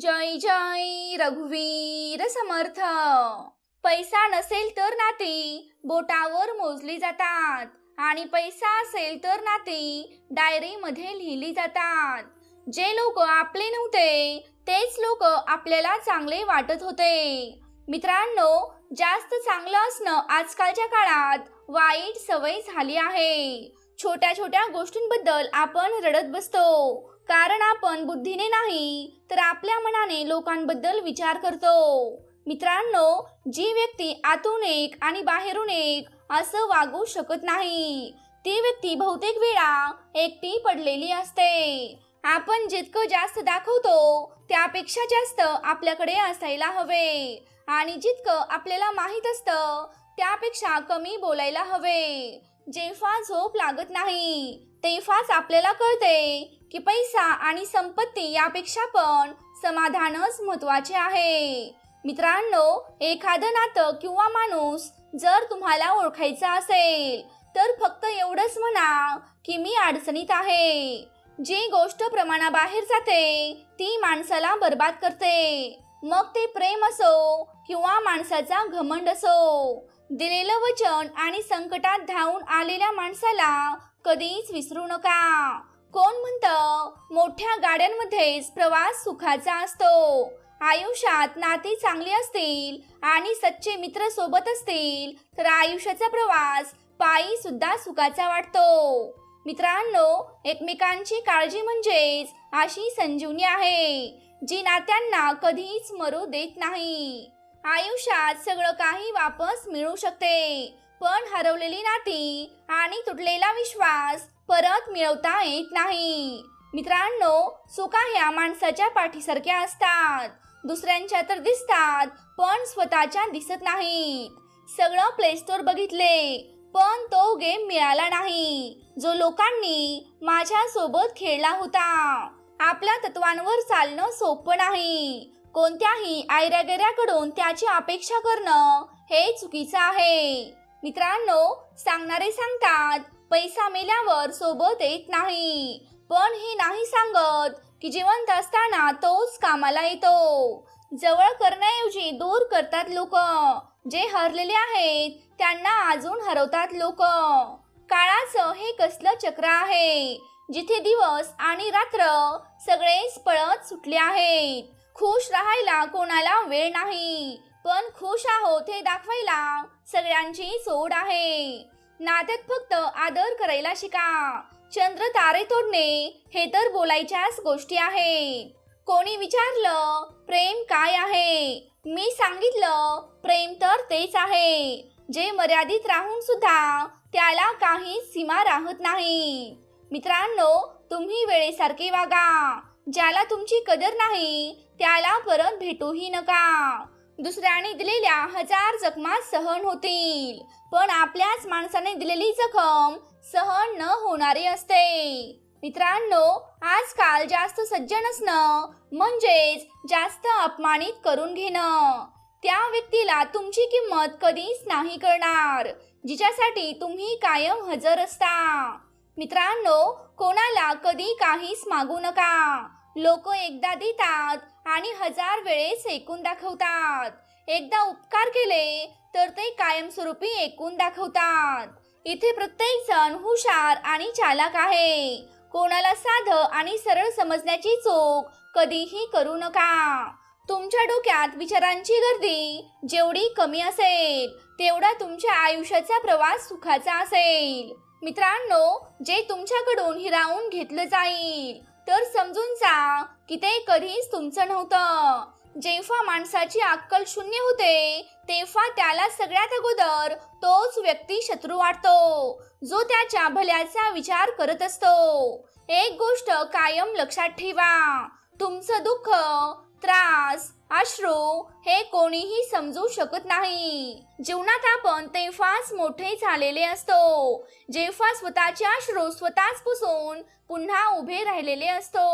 जय जय रघुवीर समर्थ. पैसा नसेल तर नाती बोटावर मोजली जातात. आणि पैसा असेल तर नाती डायरीमध्ये लिहिली जातात. जे लोक आपले नव्हते तेच लोक आपल्याला चांगले वाटत होते. मित्रांनो जास्त चांगलं असणं आजकालच्या काळात वाईट सवय झाली आहे. छोट्या छोट्या गोष्टींबद्दल आपण रडत बसतो. कारण आपण बुद्धीने नाही तर आपल्या मनाने लोकांबद्दल विचार करतो. मित्रांनो जी व्यक्ती आतून एक आणि बाहेरून एक असं वागू शकत नाही ती व्यक्ती बहुतेक वेळा एकटी पडलेली असते. आपण जितकं जास्त दाखवतो त्यापेक्षा जास्त आपल्याकडे असायला हवे. आणि जितकं आपल्याला माहीत असतं त्यापेक्षा कमी बोलायला हवे. जेव्हा झोप लागत नाही तेव्हाच आपल्याला कळते की पैसा आणि संपत्ती यापेक्षा पण समाधानच महत्त्वाचे आहे. मित्रांनो एखादं नातं किंवा माणूस जर तुम्हाला ओळखायचा असेल तर फक्त एवढंच म्हणा की मी अडचणीत आहे. जी गोष्ट प्रमाणाबाहेर जाते ती माणसाला बर्बाद करते. मग ते प्रेम असो किंवा माणसाचा घमंड असो दिलेलं वचन आणि संकटात धावून आलेल्या माणसाला कधीच विसरू नका. कोण म्हणतं मोठ्या गाड्यांमध्येच प्रवास सुखाचा असतो. आयुष्यात नाती चांगली असतील आणि सच्चे मित्र सोबत असतील तर आयुष्याचा प्रवास पायी सुद्धा सुखाचा वाटतो. मित्रांनो एकमेकांची काळजी म्हणजेच अशी संजीवनी आहे जी नात्यांना कधीच मरू देत नाही. आयुष्यात सगळं काही वापस मिळू शकते. पण हरवलेली नाती आणि तुटलेला विश्वास परत मिळवता येत नाही. मित्रांनो चुका ह्या माणसाच्या पाठीसारख्या असतात. दुसऱ्यांच्या तर दिसतात पण स्वतःच्या दिसत नाहीत. सगळं प्ले स्टोर बघितले पण तो गेम मिळाला नाही. जो लोकांनी माझ्या सोबत खेळला होता. आपल्या तत्वांवर चालणं सोपं नाही. कोणत्याही आयऱ्यागेऱ्याकडून त्याची अपेक्षा करणं हे चुकीचं आहे. मित्रांनो सांगणारे सांगतात. पैसा मेल्यावर सोबत येत नाही. पण हे नाही सांगत की जिवंत असताना तोच कामाला येतो. जवळ करण्याऐवजी दूर करतात लोक. जे हरलेले आहेत त्यांना अजून हरवतात लोक. काळाचं हे कसलं चक्र आहे? जिथे दिवस आणि रात्र सगळेच पळत सुटले आहेत. खुश राहायला कोणाला वेळ नाही. पण खुश आहोत हे दाखवायला सगळ्यांची सोड आहे. नात्यात फक्त आदर करायला शिका. चंद्र तारे तोडणे हे तर बोलायच्याच गोष्टी आहेत. कोणी विचारलं प्रेम काय आहे? मी सांगितलं प्रेम तर तेच आहे. जे मर्यादित राहून सुद्धा त्याला काही सीमा राहत नाही. मित्रांनो तुम्ही वेळेसारखे वागा. ज्याला तुमची कदर नाही त्याला परत भेटूही नका. दुसऱ्याने दिलेल्या हजार जखमा सहन होतील. पण आपल्याच माणसाने दिलेली जखम सहन न होणारी असते. मित्रांनो आजकाल जास्त सज्जन असणं म्हणजेच जास्त अपमानित करून घेणं. त्या व्यक्तीला तुमची किंमत कधीच नाही करणार जिच्यासाठी तुम्ही कायम हजर असता. मित्रांनो कोणाला कधी काहीच मागू नका. लोक एकदा देतात आणि हजार वेळेस ऐकून दाखवतात. एकदा उपकार केले तर ते कायमस्वरूपी ऐकून दाखवतात. इथे प्रत्येक जण हुशार आणि चालक आहे. कोणाला साधं आणि सरळ समजण्याची चूक कधीही करू नका. तुमच्या डोक्यात विचारांची गर्दी जेवढी कमी असेल तेवढा तुमच्या आयुष्याचा प्रवास सुखाचा असेल. मित्रांनो जे तुमच्याकडून हिरावून घेतलं जाईल तर समजून जा की ते कधीच तुमचं नव्हतं. जेव्हा माणसाची अक्कल शून्य होते तेव्हा त्याला सगळ्यात अगोदर तोच व्यक्ती शत्रू वाटतो जो त्याच्या भल्याचा विचार करत असतो. एक गोष्ट कायम लक्षात ठेवा तुमचं दुःख त्रास अश्रू हे कोणीही समजू शकत नाही. जीवनात आपण तेव्हाच मोठे झालेले असतो जेव्हा स्वतःचे अश्रू स्वतःच पुसून पुन्हा उभे राहिलेले असतो.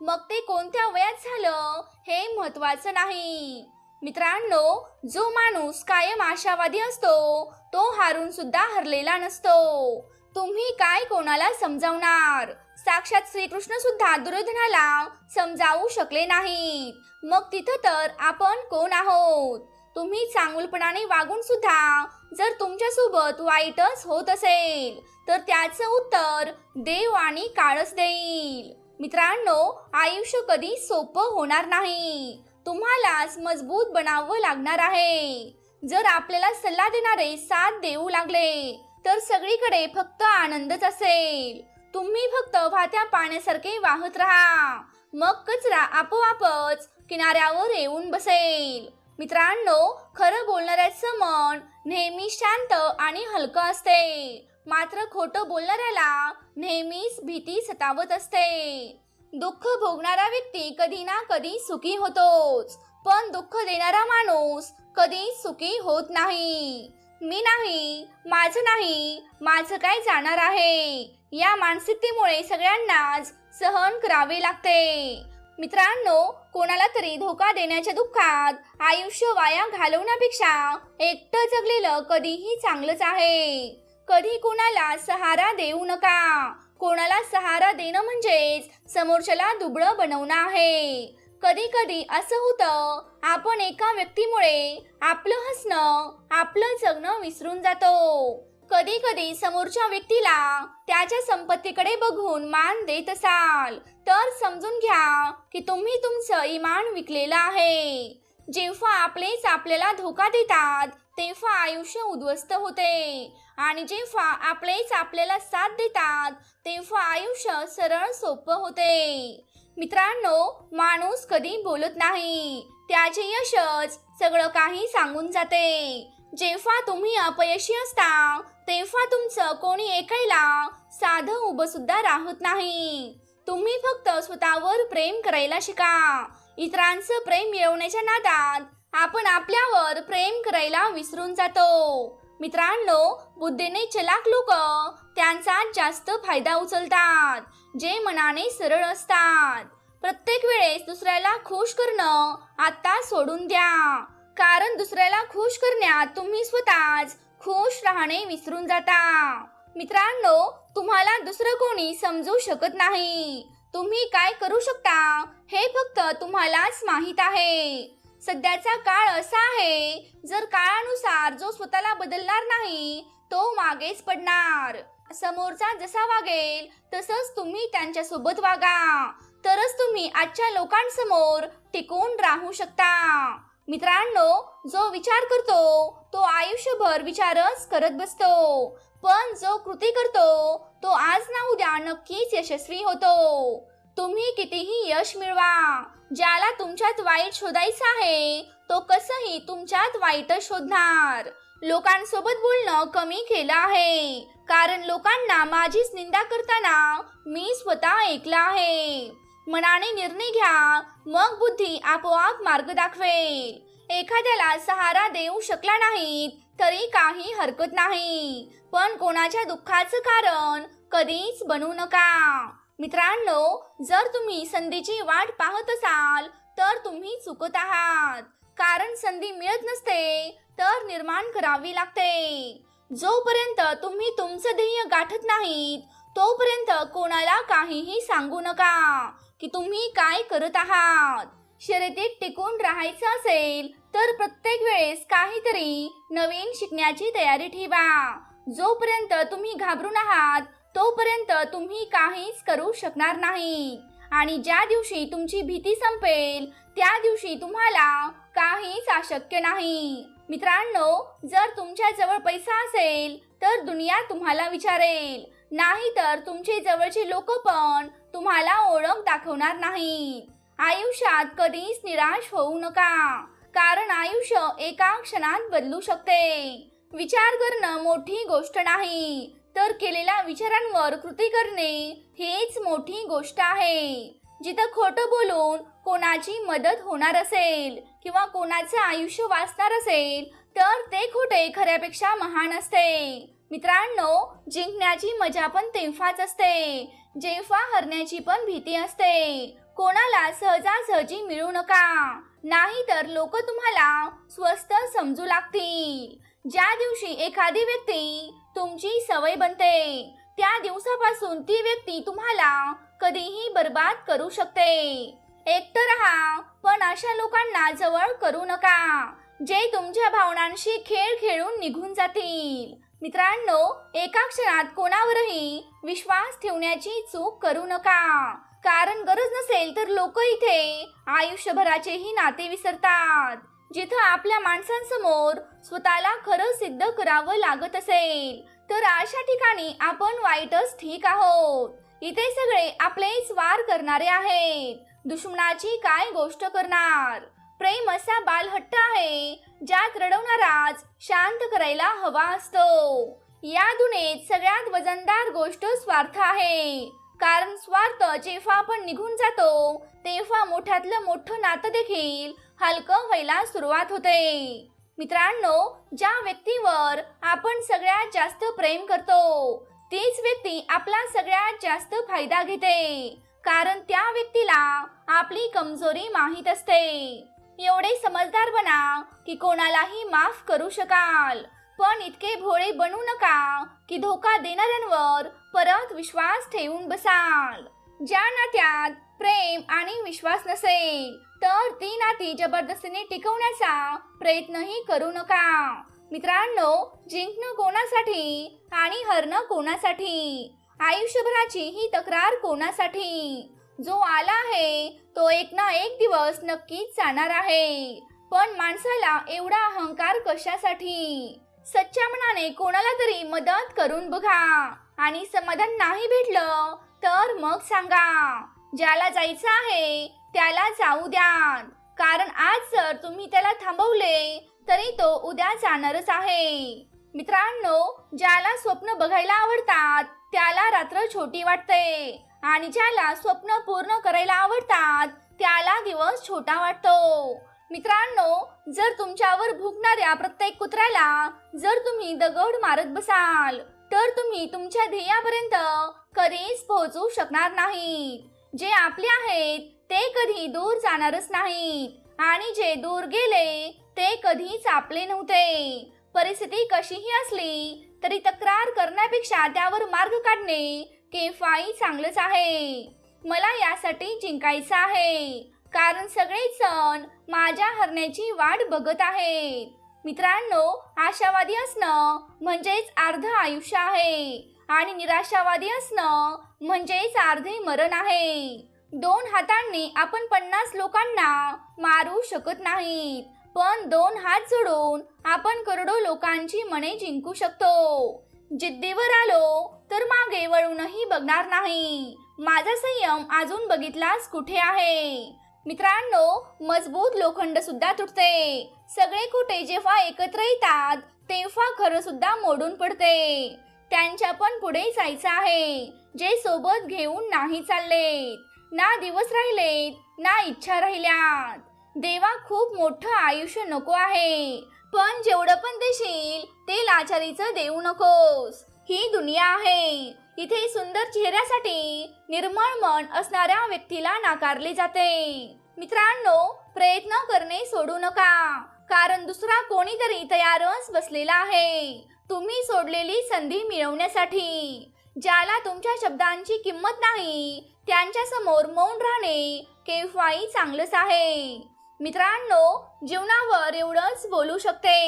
मग ते कोणत्या वयात झालं हे महत्वाचं नाही. मित्रांनो जो माणूस कायम आशावादी असतो तो हारून सुद्धा हरलेला नसतो. तुम्ही काय कोणाला समजावणार? साक्षात श्रीकृष्ण सुद्धा दुर्योधनाला समजावू शकले नाहीत. मग तिथं तर आपण कोण आहोत? तुम्ही चांगुलपणाने वागून सुद्धा जर तुमच्यासोबत वाईटच होत असेल तर त्याचं उत्तर देव आणि काळच देईल. मित्रांनो आयुष्य कधी सोपं होणार नाही. तुम्हालाच मजबूत बनावं लागणार आहे. जर आपल्याला सल्ला देणारे साथ देऊ लागले तर सगळीकडे फक्त आनंदच असेल. तुम्ही फक्त वाहत्या पाण्यासारखे वाहत राहा. मग कचरा आपोआपच किनाऱ्यावर येऊन बसेल. मित्रांनो खरं बोलणाऱ्याचं मन नेहमी शांत आणि हलकं असते. मात्र खोटं बोलणाऱ्याला नेहमीच भीती सतावत असते. दुःख भोगणारा व्यक्ती कधी ना कधी सुखी होतोच. पण दुःख देणारा माणूस कधी सुखी होत नाही. मी नाही माझं नाही माझं काय जाणार आहे? या मानसिकतेमुळे सगळ्यांनाच सहन करावे लागते. मित्रांनो कोणाला तरी धोका देण्याच्या दुःखात आयुष्य वाया घालवण्यापेक्षा एकटं जगलेलं कधीही चांगलंच आहे. कधी कोणाला सहारा देऊ नका. कोणाला सहारा देणं म्हणजेच समोरच्याला दुबळं बनवणं आहे. कधी कधी असं होतं आपण एका व्यक्तीमुळे आपलं हसणं आपलं जगणं विसरून जातो. कधी कधी समोरच्या व्यक्तीला त्याच्या संपत्तीकडे बघून मान देत असाल. तर समजून घ्या की तुम्ही तुमचं इमान विकलेलं आहे. जेव्हा आपलेच आपल्याला धोका देतात तेव्हा आयुष्य उद्ध्वस्त होते. आणि जेव्हा आपलेच आपल्याला साथ देतात तेव्हा आयुष्य सरळ सोपं होते. मित्रांनो माणूस कधी बोलत नाही. त्याचे यशच सगळं काही सांगून जाते. जेव्हा तुम्ही अपयशी असता तेव्हा तुमचं कोणी ऐकायला साधं उभं सुद्धा राहत नाही. तुम्ही फक्त स्वतःवर प्रेम करायला शिका. इतरांचं प्रेम मिळवण्याच्या नादात आपण आपल्यावर प्रेम करायला विसरून जातो. मित्रांनो बुद्धीने चलाक लोक त्यांचा जास्त फायदा उचलतात जे मनाने सरळ असतात. प्रत्येक वेळेस दुसऱ्याला खुश करणं आता सोडून द्या. कारण दुसऱ्याला खुश करण्यात तुम्ही स्वतःच खुश राहणे विसरून जाता. मित्रांनो तुम्हाला दुसरं कोणी समजू शकत नाही. तुम्ही काय करू शकता हे फक्त तुम्हालाच माहीत आहे. सध्याचा काळ असा आहे जर काळानुसार जो स्वतःला बदलणार नाही तो मागेच पडणार. समोरचा जसा वागेल तसंच तुम्ही त्यांच्यासोबत वागा. तरच तुम्ही आजच्या लोकांसमोर टिकून राहू शकता. मित्रांनो जो विचार करतो तो आयुष्यभर विचारच करत बसतो. पण जो कृती करतो तो आज ना उद्या नक्कीच यशस्वी होतो. तुम्ही कितीही यश मिळवा. ज्याला तुमच्यात वाईट शोधायचं आहे तो कसंही तुमच्यात वाईटच शोधणार. लोकांसोबत बोलणं कमी केलं आहे. कारण लोकांना माझीच निंदा करताना मी स्वतः ऐकलं आहे. मनाने निर्णय घ्या मग बुद्धी आपोआप मार्ग दाखवेल. एखाद्याला सहारा देऊ शकला नाहीत तरी काही हरकत नाही. पण कोणाच्या दुःखाचं कारण कधीच बनू नका. मित्रांनो जर तुम्ही संधीची वाट पाहत असाल तर तुम्ही चुकत आहात. कारण संधी मिळत नसते तर निर्माण करावी लागते. जोपर्यंत तुम्ही तुमचं ध्येय गाठत नाहीत तोपर्यंत कोणाला काहीही सांगू नका. की तुम्ही काय करत आहात? शर्यतीत टिकून राहायचं असेल तर प्रत्येक वेळेस काहीतरी नवीन शिकण्याची तयारी ठेवा. जोपर्यंत तुम्ही घाबरून आहात तोपर्यंत तुम्ही काहीच करू शकणार नाही आणि ज्या दिवशी तुमची भीती संपेल त्या दिवशी तुम्हाला काहीच अशक्य नाही. मित्रांनो जर तुमच्या जवळ पैसा असेल तर दुनिया तुम्हाला विचारेल. नाही तर तुमचे जवळचे लोक पण तुम्हाला ओळख दाखवणार नाहीत. आयुष्यात कधीच निराश होऊ नका. कारण आयुष्य एका क्षणात बदलू शकते. विचार करणं मोठी गोष्ट नाही. तर केलेल्या विचारांवर कृती करणे हेच मोठी गोष्ट आहे. जिथं खोटं बोलून कोणाची मदत होणार असेल किंवा कोणाचं आयुष्य वाचणार असेल तर ते खोटे खऱ्यापेक्षा महान असते. मित्रांनो जिंकण्याची मजा पण तेव्हाच असते. जेव्हा हरण्याची पण भीती असते. कोणाला सहजासहजी मिळू नका. नाही तर लोक तुम्हाला स्वस्त समजू लागतील. ज्या दिवशी एखादी व्यक्ती तुमची सवय बनते त्या दिवसापासून ती व्यक्ती तुम्हाला कधीही बर्बाद करू शकते. एकटं राहा पण अशा लोकांना जवळ करू नका जे तुमच्या भावनांशी खेळ खेळून निघून जातील. मित्रांनो एका क्षणात कोणावरही विश्वास ठेवण्याची चूक करू नका. कारण गरज नसेल तर लोक इथे आयुष्यभराचेही नाते विसरतात. जिथं आपल्या माणसांसमोर स्वतःला खरं सिद्ध करावं लागत असेल तर अशा ठिकाणी आपण वाईटच ठीक आहोत. इथे सगळे आपलेच वार करणारे आहेत. दुश्मनाची काय गोष्ट करणार? प्रेम असा बालहट्ट आहे ज्यात रडवणाराच शांत करायला हवा असतो. या दुनेत सगळ्यात वजनदार गोष्ट स्वार्थ आहे. कारण स्वार्थ जेव्हा आपण निघून जातो तेव्हा मोठ्यातलं मोठं नातं देखील हलकं व्हायला सुरुवात होते. मित्रांनो ज्या व्यक्तीवर आपण सगळ्यात जास्त प्रेम करतो तीच व्यक्ती आपला सगळ्यात जास्त फायदा घेते. कारण त्या व्यक्तीला आपली कमजोरी माहीत असते. एवढे समजदार बना की कोणालाही माफ करू शकाल. पण इतके भोळे बनू नका की धोका देणाऱ्यांवर परत विश्वास ठेवून बसाल. ज्या नात्यात प्रेम आणि विश्वास नसेल तर ती नाती जबरदस्तीने टिकवण्याचा प्रयत्नही करू नका. मित्रांनो जिंकणं कोणासाठी आणि हरणं कोणासाठी? आयुष्यभराची ही तक्रार कोणासाठी? जो आला आहे तो एक ना एक दिवस नक्कीच जाणार आहे. पण माणसाला एवढा अहंकार कशासाठी? सच्च्या मनाने कोणाला तरी मदत करून बघा. आणि समाधान नाही भेटलं तर मग सांगा. ज्याला जायचं आहे त्याला जाऊ द्या कारण आज जर तुम्ही त्याला थांबवले तरी तो उद्या जाणारच आहे. मित्रांनो ज्याला स्वप्न बघायला आवडतात त्याला रात्र छोटी वाटते. आणि ज्याला स्वप्न पूर्ण करायला आवडतात त्याला दिवस छोटा वाटतो. मित्रांनो जर तुमच्यावर भुकणाऱ्या प्रत्येक कुत्र्याला जर तुम्ही दगड मारत बसाल तर तुम्ही तुमच्या ध्येयापर्यंत कधीच पोहोचू शकणार नाहीत. जे आपले आहेत ते कधी दूर जाणारच नाहीत. आणि जे दूर गेले ते कधीच आपले नव्हते. परिस्थिती कशीही असली तरी तक्रार करण्यापेक्षा त्यावर मार्ग काढणे केफाई चांगलंच आहे. मला यासाठी जिंकायचं आहे. कारण सगळे जण माझ्या हरण्याची वाट बघत आहेत. मित्रांनो आशावादी असणं म्हणजेच अर्ध आयुष्य आहे. आणि निराशावादी असणं म्हणजेच अर्धे मरण आहे. दोन हातांनी आपण पन्नास लोकांना मारू शकत नाहीत. पण दोन हात जोडून आपण करोडो लोकांची मने जिंकू शकतो. जिद्दीवर आलो तर मागे वळूनही बघणार नाही. माझा संयम अजून बघितलास कुठे आहे? मित्रांनो मजबूत लोखंड सुद्धा तुटते. सगळे कुठे जेव्हा एकत्र येतात तेव्हा खरं सुद्धा मोडून पडते. त्यांच्या पण पुढे जायचं आहे. जे सोबत घेऊन नाही चाललेत ना दिवस राहिलेत ना इच्छा राहिल्यात. देवा खूप मोठं आयुष्य नको आहे. पण जेवढं पण देशील ते लाचारीचं देऊ नकोस. ही दुनिया आहे. इथे सुंदर चेहऱ्यासाठी निर्मळ मन असणाऱ्या व्यक्तीला नाकारले जाते. मित्रांनो प्रयत्न करणे सोडू नका. कारण दुसरा कोणीतरी तयारच बसलेला आहे. तुम्ही सोडलेली संधी मिळवण्यासाठी. ज्याला तुमच्या शब्दांची किंमत नाही त्यांच्यासमोर मौन राहणे केव्हाही चांगलंच आहे. मित्रांनो जीवनावर एवढंच बोलू शकते.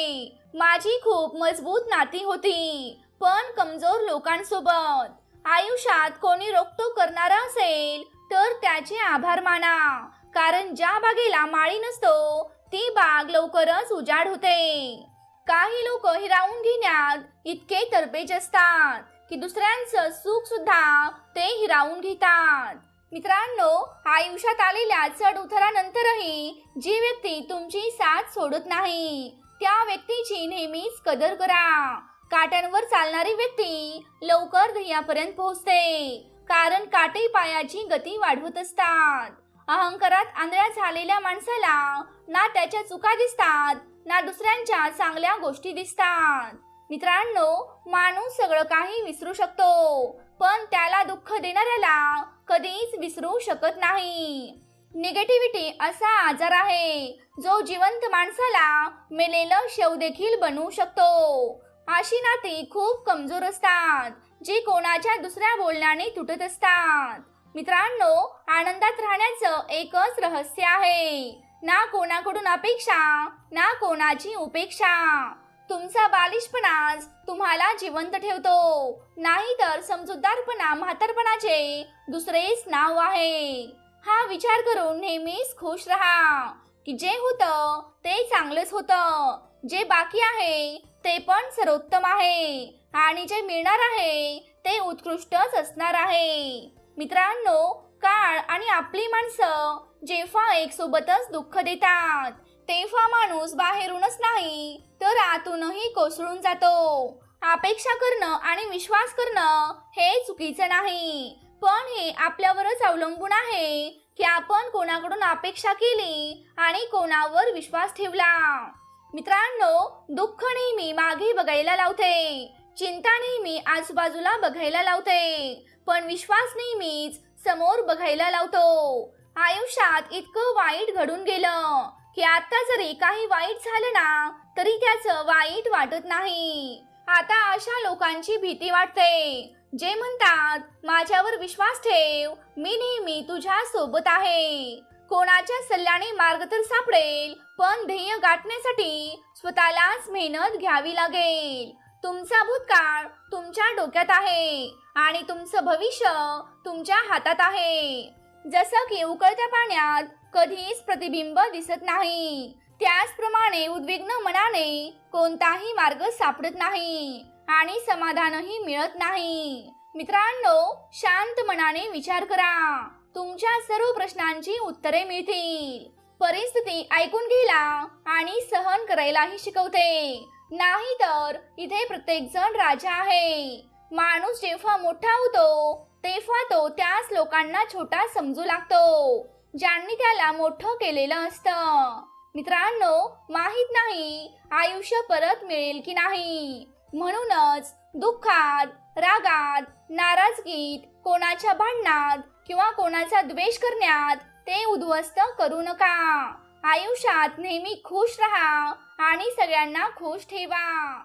माझी खूप मजबूत नाती होती पण कमजोर लोकांसोबत. आयुष्यात कोणी रोकटोक करणारा असेल तर त्याचे आभार माना. कारण ज्या बागेला माळी नसतो ती बाग लवकरच उजाड होते. काही लोक हिरावून घेण्यात इतके तरबेज असतात की दुसऱ्यांचं सुख सुद्धा ते हिरावून घेतात. मित्रांनो आयुष्यात आलेल्या चढ उतारानंतरही जी व्यक्ती तुमची साथ सोडत नाही त्या व्यक्तीची नेहमीच कदर करा. काट्यांवर चालणारी व्यक्ती लवकर ध्येयापर्यंत पोहोचते कारण काटे पायाची गती वाढवत असतात. अहंकारात आंधळ्या झालेल्या माणसाला ना त्याच्या चुका दिसतात ना दुसऱ्यांच्या चांगल्या गोष्टी दिसतात. मित्रांनो माणूस सगळं काही विसरू शकतो पण त्याला दुःख देणाऱ्याला कधीच विसरू शकत नाही. निगेटिव्हिटी असा आजार आहे जो जिवंत माणसाला मेलेलं शेव देखील बनवू शकतो. अशी नाती खूप कमजोर असतात जी कोणाच्या दुसऱ्या बोलण्याने तुटत असतात. मित्रांनो आनंदात राहण्याचं एकच रहस्य आहे. ना कोणाकडून अपेक्षा ना कोणाची उपेक्षा. तुमचा बालिशपणाच तुम्हाला जिवंत ठेवतो. नाही तर समजूतदारपणा म्हातारपणाचे दुसरेच नाव आहे. हा विचार करून नेहमीच खुश राहा. की जे होतं ते चांगलंच होतं. जे बाकी आहे ते पण सर्वोत्तम आहे. आणि जे मिळणार आहे ते उत्कृष्टच असणार आहे. मित्रांनो काळ आणि आपली माणसं जेव्हा एक सोबतच दुःख देतात तेव्हा माणूस बाहेरूनच नाही तर आतूनही कोसळून जातो. अपेक्षा करणं आणि विश्वास करणं हे चुकीचं नाही पण हे आपल्यावरच अवलंबून आहे की आपण कोणाकडून अपेक्षा केली आणि कोणावर विश्वास ठेवला. मित्रांनो दुःख नेहमी मागे बघायला लावते चिंता नेहमी आजूबाजूला बघायला लावते पण विश्वास नेहमीच समोर बघायला लावतो. आयुष्यात इतकं वाईट घडून गेलं हे आता जरी काही वाईट झालं ना तरी त्याचं वाईट वाटत नाही. आता अशा लोकांची भीती वाटते. जे म्हणतात माझ्यावर विश्वास ठेव मी नेहमी तुझ्या सोबत आहे. कोणाच्या सल्ल्याने मार्ग तर सापडेल पण ध्येय गाठण्यासाठी स्वतःलाच मेहनत घ्यावी लागेल. तुमचा भूतकाळ तुमच्या डोक्यात आहे आणि तुमचं भविष्य तुमच्या हातात आहे. जसं की उकळत्या पाण्यात कधीच प्रतिबिंब दिसत नाही. त्याचप्रमाणे उद्विग्न मनाने कोणताही मार्ग सापडत नाही आणि समाधानही मिळत नाही. मित्रांनो शांत मनाने विचार करा. तुमच्या सर्व प्रश्नांची उत्तरे मिळतील. परिस्थिती ऐकून घ्यायला आणि सहन करायलाही शिकवते. नाही तर इथे प्रत्येक जण राजा आहे. माणूस जेव्हा मोठा होतो तेव्हा तो त्याच लोकांना छोटा समजू लागतो. ज्यांनी त्याला मोठं केलेलं असतं. मित्रांनो माहीत नाही आयुष्य परत मिळेल की नाही. म्हणूनच दुःखात रागात नाराजगीत कोणाच्या भांडणात किंवा कोणाचा द्वेष करण्यात ते उद्ध्वस्त करू नका. आयुष्यात नेहमी खुश राहा आणि सगळ्यांना खुश ठेवा.